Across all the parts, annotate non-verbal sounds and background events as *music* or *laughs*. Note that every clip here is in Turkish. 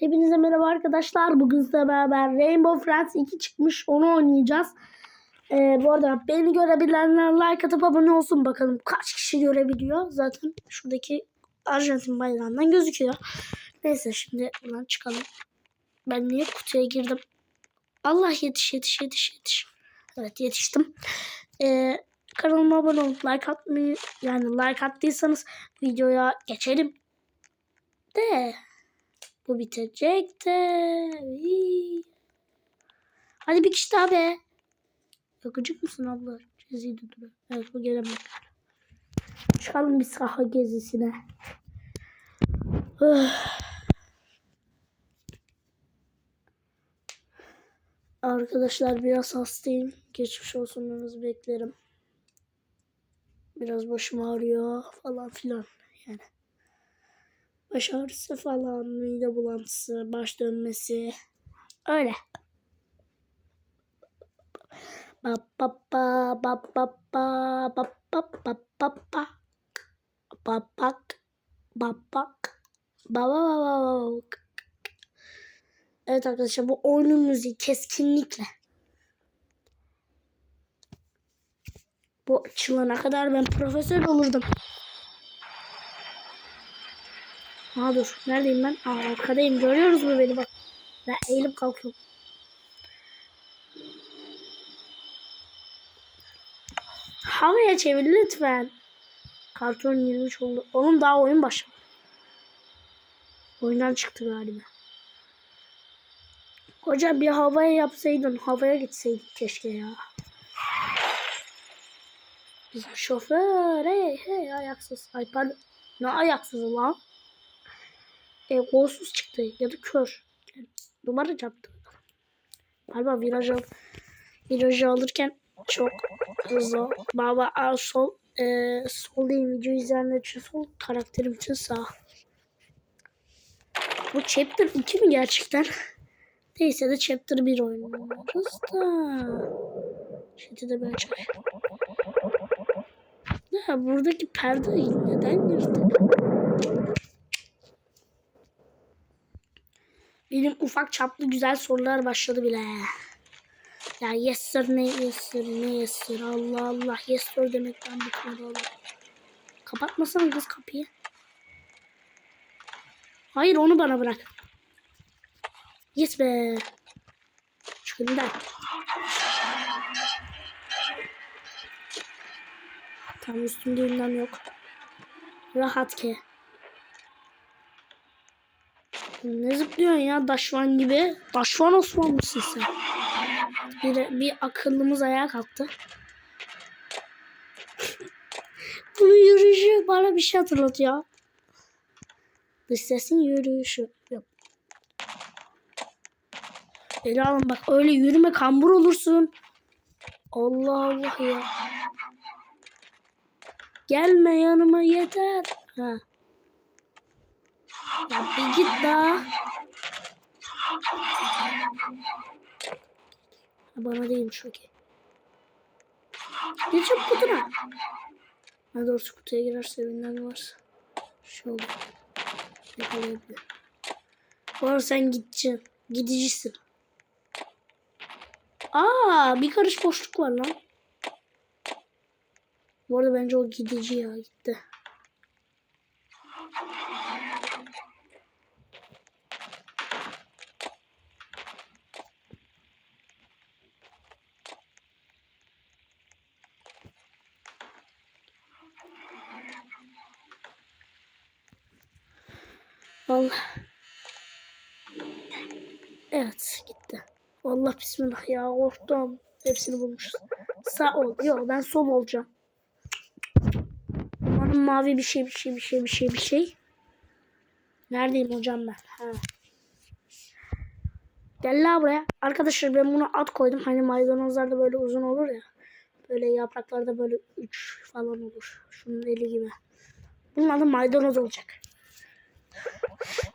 Hepinize merhaba arkadaşlar. Bugün size beraber Rainbow Friends 2 çıkmış. Onu oynayacağız. Ee, bu arada beni görebilenler like atıp abone olsun bakalım. Kaç kişi görebiliyor. Zaten şuradaki Arjantin bayrağından gözüküyor. Neyse şimdi buradan çıkalım. Ben niye kutuya girdim? Allah yetiş yetiş yetiş yetiş. Evet yetiştim. Ee, kanalıma abone olup like atmayı yani like attıysanız videoya geçelim. De bu bitecek de. Hadi bir kişi daha be. Yakacık mısın abla? Geziyi duruyor. Evet bu gelemez. Çıkalım bir saha gezisine. Öh. Arkadaşlar biraz hastayım. Geçmiş olsunlarınızı beklerim. Biraz başım ağrıyor falan filan yani. Baş ağrısı falan, mide bulantısı, baş dönmesi. Öyle. Ba ba ba ba ba ba ba ba ba ba ba ba bak ba bak ba ba ba ba ba Evet arkadaşlar bu oyunun müziği keskinlikle. Bu açılana kadar ben profesör olurdum. Aa dur. Neredeyim ben? Aa arkadayım. Görüyoruz mu beni bak. Ben eğilip kalkıyorum. Havaya çevir lütfen. Karton 23 oldu. Onun daha oyun başladı. Oyundan çıktı galiba. Hoca bir havaya yapsaydın. Havaya gitseydik keşke ya. Bizim şoför. Hey hey ayaksız. Ay pardon. Ne ayaksız lan? E, kolsuz çıktı ya da kör. Yani, numara çarptı. Galiba viraj al virajı alırken çok hızlı. Baba al sol. E, sol değil video izleyenler için sol. Karakterim için sağ. Bu chapter 2 mi gerçekten? Neyse de chapter 1 oynuyoruz da. Şimdi de böyle çay. Ya buradaki perdeyi neden yırtık? Benim ufak çaplı güzel sorular başladı bile. Ya yes sir ne yes sir ne yes sir Allah Allah yes sir demekten bıkmadı oğlum. Kapatmasana kız kapıyı. Hayır onu bana bırak. Yes be. Çıkın da. Tam üstümde yok. Rahat ki. Ne zıplıyorsun ya Daşvan gibi? Daşvan Osman mısın sen? Bir, bir akıllımız ayağa kalktı. Bunun yürüyüşü bana bir şey hatırlatıyor. Dış sesin yürüyüşü. Yok. Beni alın bak öyle yürüme kambur olursun. Allah Allah ya. Gelme yanıma yeter. Ha. Ya bir git daha. Bana değilmiş okey. Bir çabuk kutuna. Ha doğrusu kutuya girerse evinden varsa. Şey oldu. Yakalayabiliyor. Bu arada sen gideceksin. Gidicisin. Aa bir karış boşluk var lan. Bu arada bence o gidici ya gitti. Vallahi. Evet gitti. Vallahi bismillah ya korktum. Hepsini bulmuşuz. Sağ ol. Yok ben sol olacağım. Umarım mavi bir şey bir şey bir şey bir şey bir şey. Neredeyim hocam ben? Ha. Gel la buraya. Arkadaşlar ben buna at koydum. Hani maydanozlar da böyle uzun olur ya. Böyle yapraklarda böyle 3 falan olur. Şunun eli gibi. Bunun adı maydanoz olacak.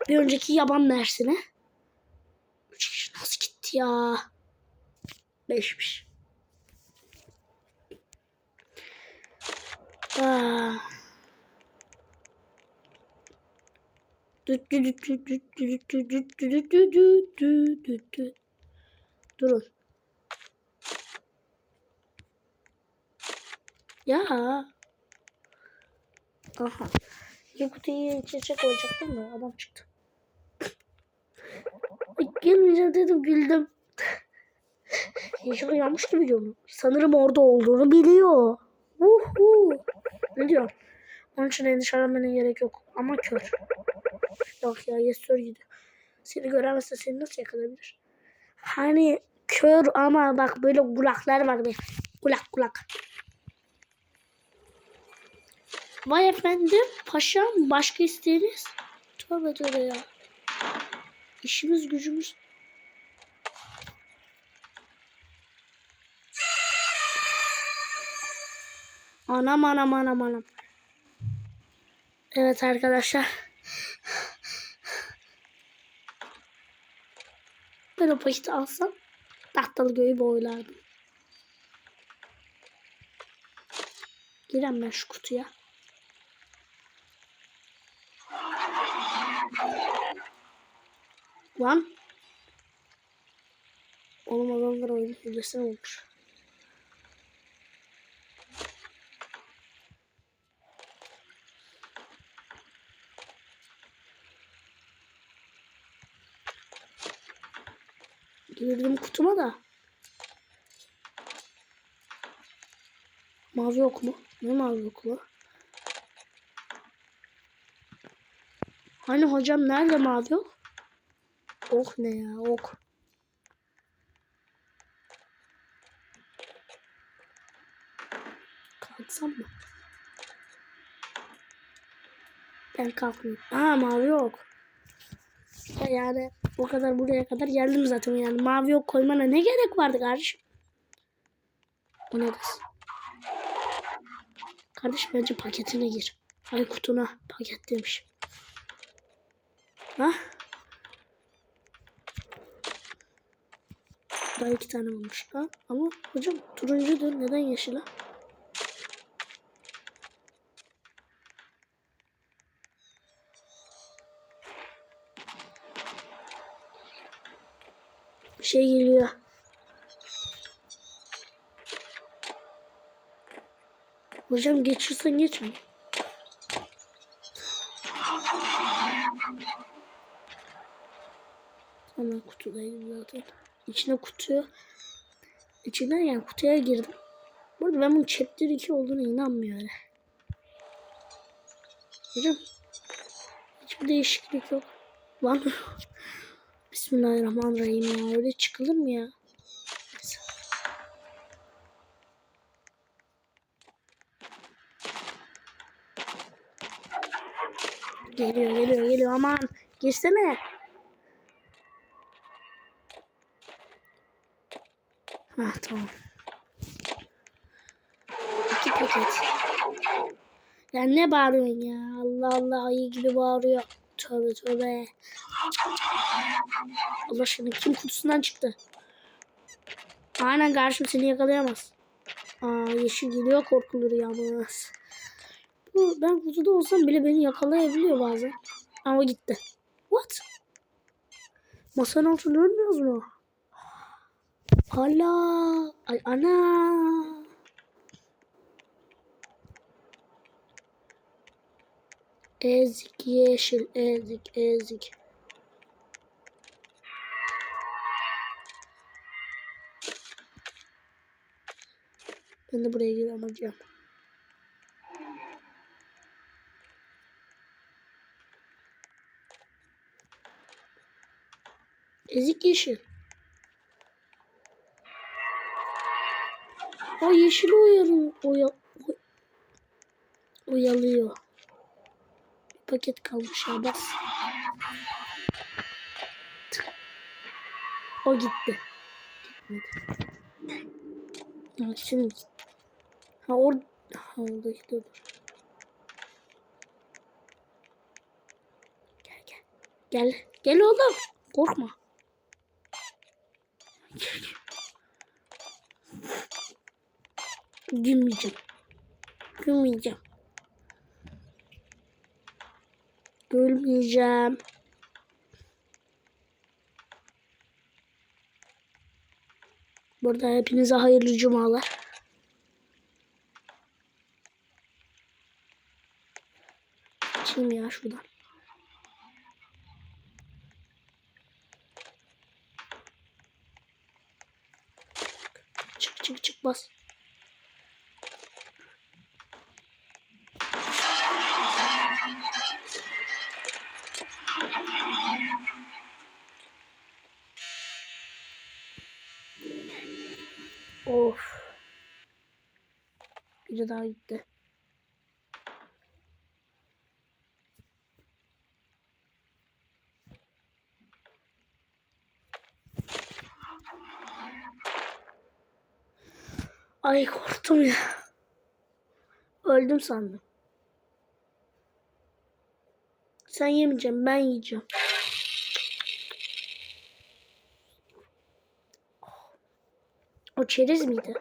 Bir önceki yaban mersine. Üç kişi nasıl gitti ya? Beşmiş. Aa. Durun. Ya. Aha. Bir kutuyu içecek olacaktım da adam çıktı. Gelmeyeceğim dedim güldüm. Yeşil uyanmış gibi diyorum. Sanırım orada olduğunu biliyor. Uhu. Ne diyor? Onun için endişelenmene gerek yok. Ama kör. Yok ya Yesur gidiyor. Seni göremezse seni nasıl yakalayabilir? Hani kör ama bak böyle kulaklar var be. Kulak kulak. Vay efendim paşam başka isteğiniz? Tövbe tövbe ya. İşimiz gücümüz. Anam anam anam anam. Evet arkadaşlar. Ben o paketi alsam tahtalı göğü boylardım. Girem ben şu kutuya. Lan. Oğlum adamlar oyunu hilesine olmuş. Girdim kutuma da. Mavi yok mu? Ne mavi yok mu? Hani hocam nerede mavi yok? Ok ne ya ok. Kalksam mı? Ben kalkmıyorum. Aa mavi yok. Ya Yani o kadar buraya kadar geldim zaten yani mavi yok koymana ne gerek vardı kardeşim? O ne kız? Kardeş bence paketine gir. Ay kutuna paket demiş. Ha? Daha iki tane olmuş ha. Ama hocam turuncudur. Neden yeşil ha? Şey geliyor. Hocam geçirsen geçme. Hemen kutudayım zaten. İçine kutu. İçinden yani kutuya girdim. Bu arada ben bunun chapter 2 olduğuna inanmıyorum. Hocam. Hiçbir değişiklik yok. Lan. *laughs* Bismillahirrahmanirrahim ya. Öyle çıkılır mı ya? Geliyor geliyor geliyor aman. Girsene. Ha tamam. İki paket. Ya ne bağırıyorsun ya? Allah Allah ayı gibi bağırıyor. Tövbe tövbe. Allah aşkına kim kutusundan çıktı? Aynen karşım seni yakalayamaz. Aa yeşil geliyor korkulur yalnız. Bu, ben kutuda olsam bile beni yakalayabiliyor bazen. Ama gitti. What? Masanın altında ölmüyoruz mu? Allah. Ay ana. Ezik yeşil ezik ezik. Ben de buraya giremeyeceğim. Ezik yeşil. O yeşili uyarıyor. Oya, oy- oyalıyor. Bir paket kalmış ya bas. O gitti. Ha, şimdi gitti. Ha or ha, oradaki de dur. Gel gel. Gel. Gel oğlum. Korkma. Gülmeyeceğim. Gülmeyeceğim. Gülmeyeceğim. Burada hepinize hayırlı cumalar. Açayım ya şuradan. Çık çık çık bas. Of. Biri daha gitti. Ay korktum ya. Öldüm sandım. Sen yemeyeceğim ben yiyeceğim. O çerez miydi?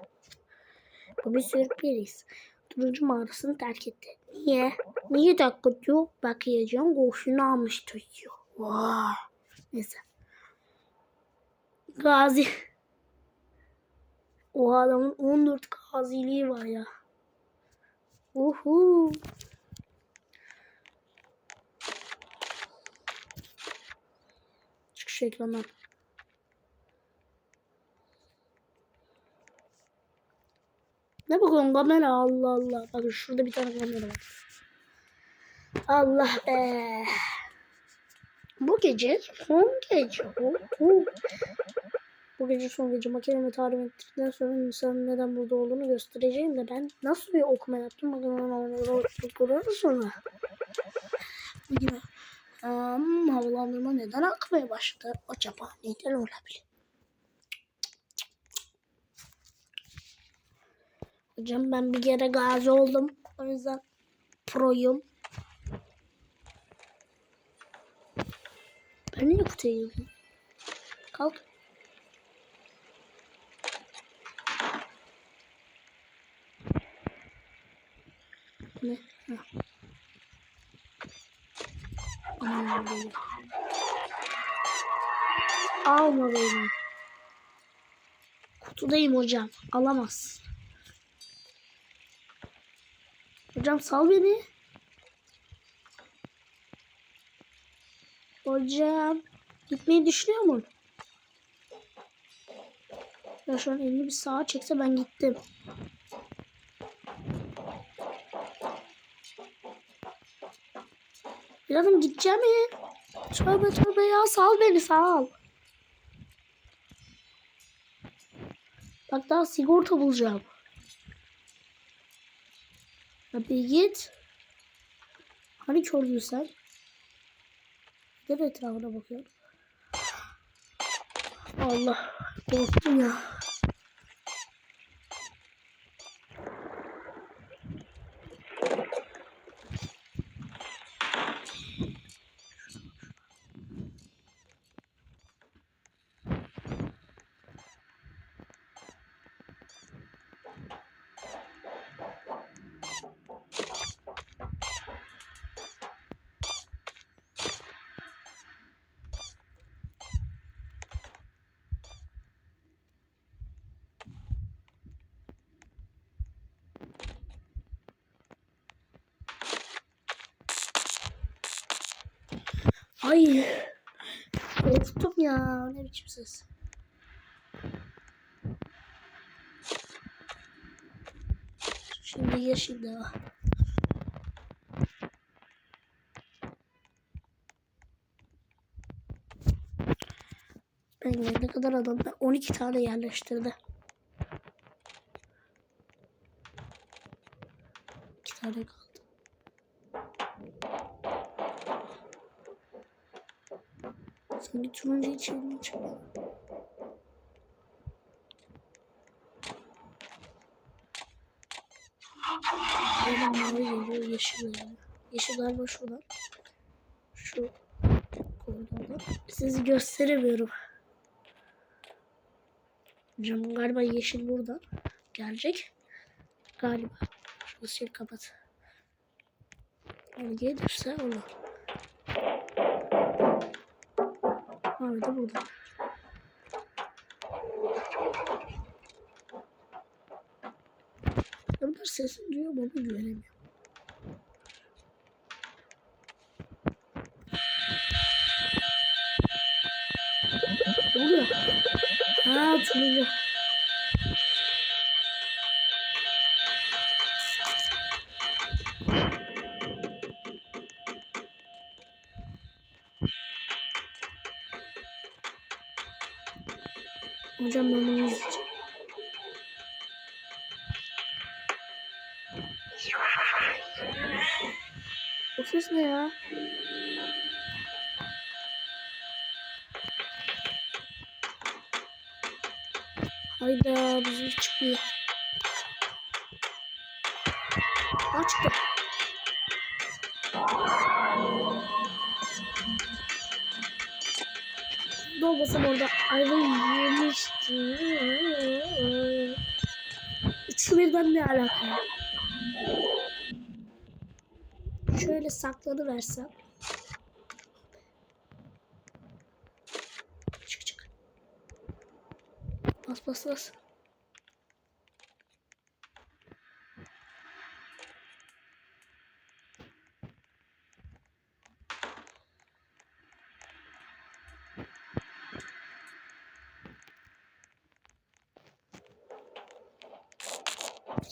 Bu bir sürpriz. Turuncu mağarasını terk etti. Niye? Niye terk ediyor? Bakacağım koşunu almış tutuyor. Vay. Neyse. Gazi. O adamın 14 gaziliği var ya. Uhu. Çık şu Ne bakıyorsun kamera Allah Allah. Bakın şurada bir tane kamera var. Allah be. Bu gece son gece. Oh, oh. Bu gece son gece makinemi tarif ettikten sonra insanın neden burada olduğunu göstereceğim de ben nasıl bir okuma yaptım bakın onu okuyoruz sonra. Gibi. Um, havalandırma neden akmaya başladı? Acaba neden olabilir? Hocam ben bir kere gazi oldum. O yüzden proyum. Ben niye girdim? Kalk. Ne? Aman Allah'ım. Alma beni. Kutudayım hocam. Alamaz. Hocam sal beni. Hocam. Gitmeyi düşünüyor mu? Ya şu an elini bir sağa çekse ben gittim. Birazım gideceğim ya. Tövbe tövbe ya sal beni sal. Bak daha sigorta bulacağım. Hadi git. Hani kördün sen? Gel etrafına bakıyorum. Allah korktum ya. Ay. Korktum ya. Ne biçim ses. Şimdi yeşil daha. Ben ne kadar adam ben 12 tane yerleştirdi. 2 tane kaldı. Sanki turuncu çıkıyor. Benim mavi geliyor, yeşil geliyor. Yeşil galiba şuradan. Şu koridorda. Sizi gösteremiyorum. Hocam galiba yeşil burada. Gelecek. Galiba. Şurası kapat. Yani gelirse olur. Abi de burada. Bunlar sesini duyuyor mu? Onu güvenemiyorum. Ne oluyor? Ha turuncu. Hayda bizim çıkmıyor. Aa çıktı. Dolmasam orada ayva yemiştim. Üçü birden ne alaka? Şöyle saklanı versem. Çık çık. Bas bas bas.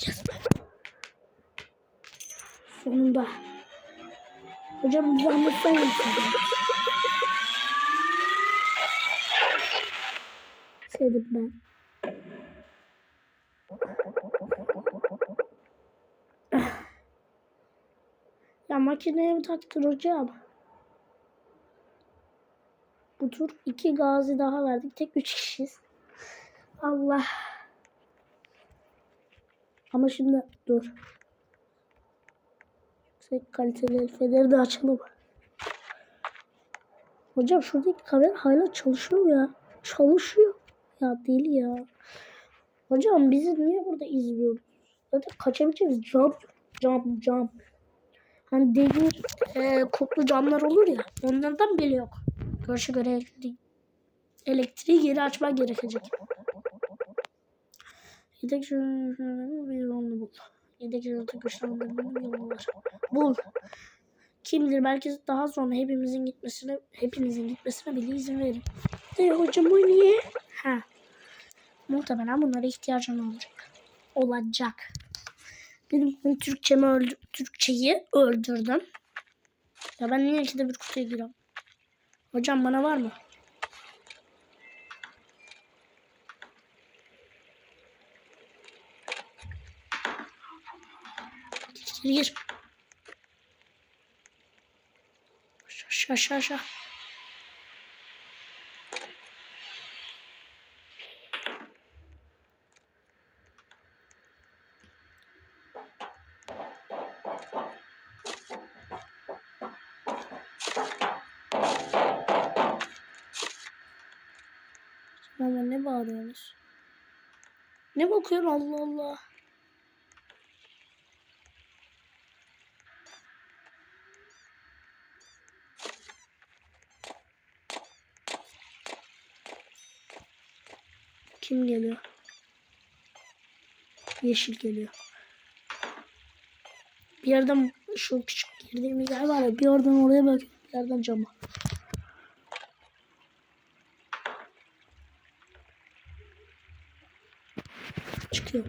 Yes. Sonunda. Hocam bize anlatsan Sevdim ben. Ya makineye mi taktın hocam? Bu tur iki gazi daha verdik. Tek üç kişiyiz. Allah. Ama şimdi dur. Yüksek kaliteli elfeleri de açalım. Hocam şuradaki kamera hala çalışıyor ya? Çalışıyor. Ya deli ya. Hocam bizi niye burada izliyoruz? Zaten kaçabileceğiz. Jump, jump, jump. Hani demir e, kutlu camlar olur ya. Onlardan bile yok. Görüşe göre elektriği, elektriği geri açmak gerekecek. Yedek bir yolunu bul. Yedek yönetim güçlendirmenin yolu var. Bul. Kim bilir belki daha sonra hepimizin gitmesine hepinizin gitmesine bile izin verin. De hocam o niye? Ha. Muhtemelen bunlara ihtiyacın olacak. Olacak. Benim Türkçemi öldü Türkçeyi öldürdüm. Ya ben niye ikide bir kutuya giriyorum? Hocam bana var mı? Gir. Aşağı aşağı aşağı. Ama ne bağırıyorsunuz? Ne bakıyorsun Allah Allah. Kim geliyor? Yeşil geliyor. Bir yerden şu küçük girdiğimiz yer var ya bir oradan oraya bak. Bir yerden cama. Çıkıyor.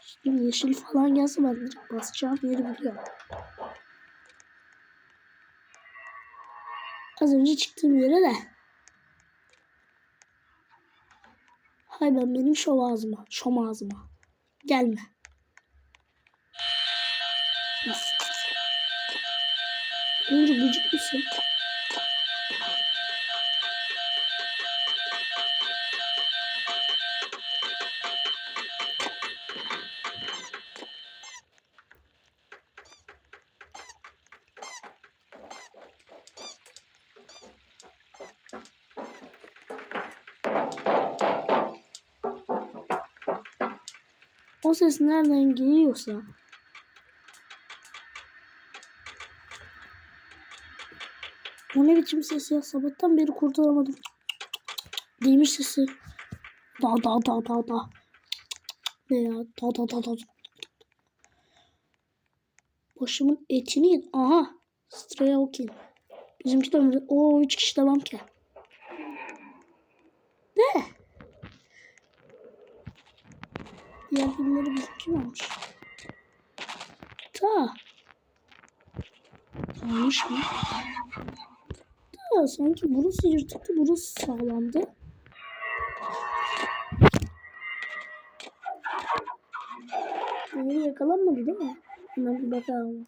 Şimdi yeşil falan gelse ben basacağım yeri biliyorum. Az önce çıktığım yere de. Hay ben benim şov ağzıma, şom ağzıma. Gelme. Nasıl? Önce gıcık mısın? O ses nereden geliyorsa O ne biçim ses ya? Sabahtan beri kurtaramadım. Değmiş sesi. Da da da da da. Ne ya? Da da da da. Başımın etini. Aha. Straya okey. Bizimki de ömrü. Oo 3 kişi devam ki. Ne? Diğer almış? Ta. Almış mı? Ta sanki burası yırtıktı burası sağlamdı. Beni yakalanmadı değil mi? Hemen bir bakalım.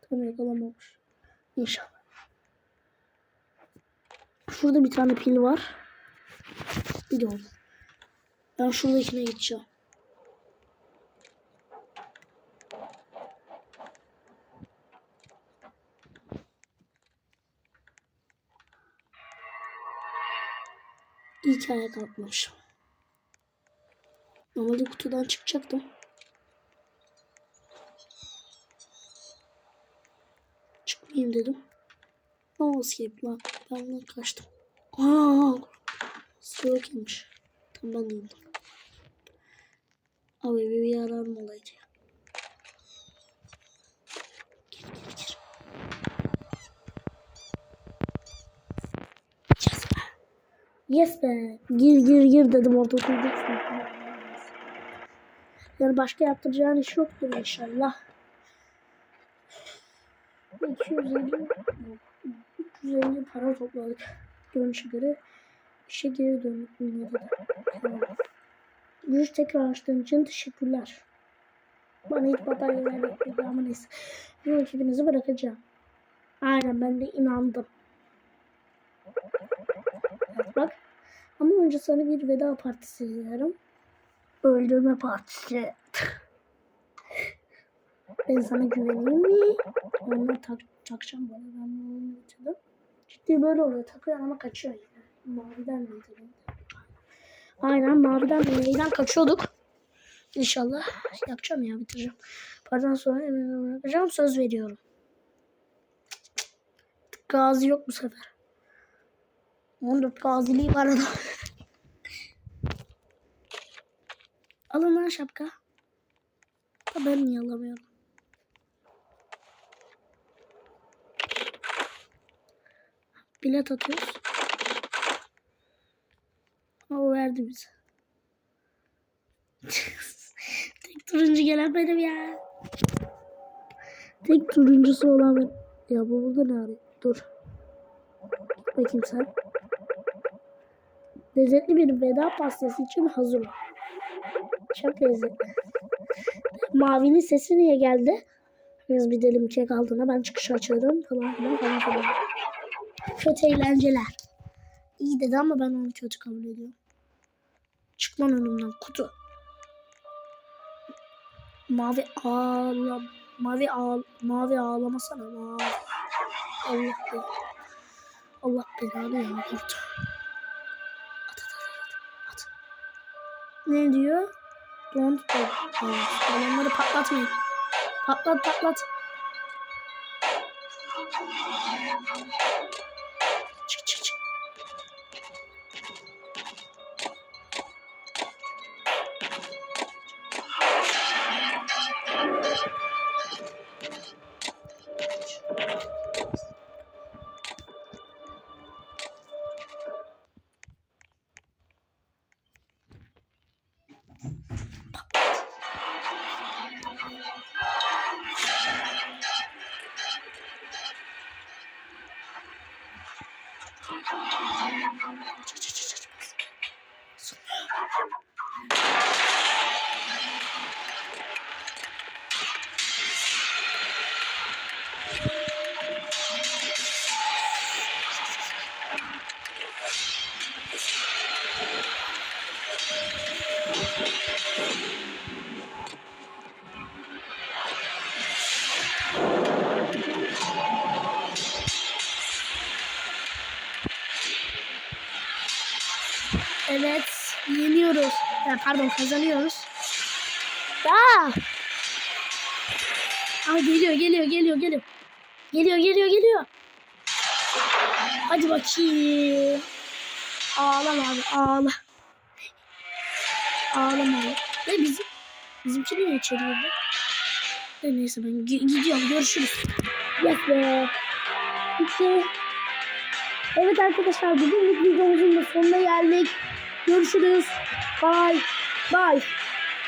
Tam yakalanmamış. İnşallah. Şurada bir tane pil var. Bir de orada. Ben şuradakine gideceğim. İyi ki ayağa. Normalde kutudan çıkacaktım. Çıkmayayım dedim. No escape lan. Ben de kaçtım. Aa, Stroke yemiş. Tam ben değildim. Abi bir, yararım olaydı. Gir gir gir. Yes be. Yes be. Gir gir gir dedim orada oturacaksın. Yani başka yaptıracağın iş yoktur inşallah. 250 350 para topladık. Görünüşe göre işe geri döndük yine de. Tamam. Güç tekrar açtığın için teşekkürler. Bana hiç batarya vermedi ama neyse. Bu ekibinizi bırakacağım. Aynen ben de inandım. Ama önce sana bir veda partisi izlerim. Öldürme partisi. ben sana güveneyim mi? Onunla tak, takacağım böyle ben onu bitirdim. Ciddi böyle oluyor. Takıyor ama kaçıyor yine. Maviden miydi? Aynen maviden de neyden kaçıyorduk. İnşallah yapacağım ya bitireceğim. Pardon sonra bırakacağım söz veriyorum. Gazi yok bu sefer. 14 gaziliği var adam. Alın lan şapka. Ha, Ben niye alamıyorum? Bilet atıyoruz. O verdi bize. *laughs* Tek turuncu gelen ya. Tek turuncusu olan. Ya bu burada ne arıyor? Dur. Bakayım sen. Lezzetli bir veda pastası için hazır ol. Çok lezzetli. Mavinin sesi niye geldi? Biz bir dilim kek aldığına ben çıkış açarım falan filan falan filan. Kötü eğlenceler. İyi dedi ama ben onu kötü kabul ediyorum. Çık önümden kutu. Mavi ağla mavi ağ mavi ağlamasana mavi. Allah be. Allah belanı ya kurtu. Ne diyor? Don't go. Balonları patlatmayın. Patlat patlat. Evet, yeniyoruz. Ya, pardon, kazanıyoruz. Aa! Aa geliyor geliyor geliyor geliyor. Geliyor geliyor geliyor. Hadi bakayım. Ağlama abi ağla. Ağlama abi. Ne bizim? Bizimki niye içeri girdi? E, neyse ben gi- gidiyorum görüşürüz. Yes be. Bitti. Evet arkadaşlar bugünlük videomuzun da sonuna geldik. Görüşürüz. Bye. Bye.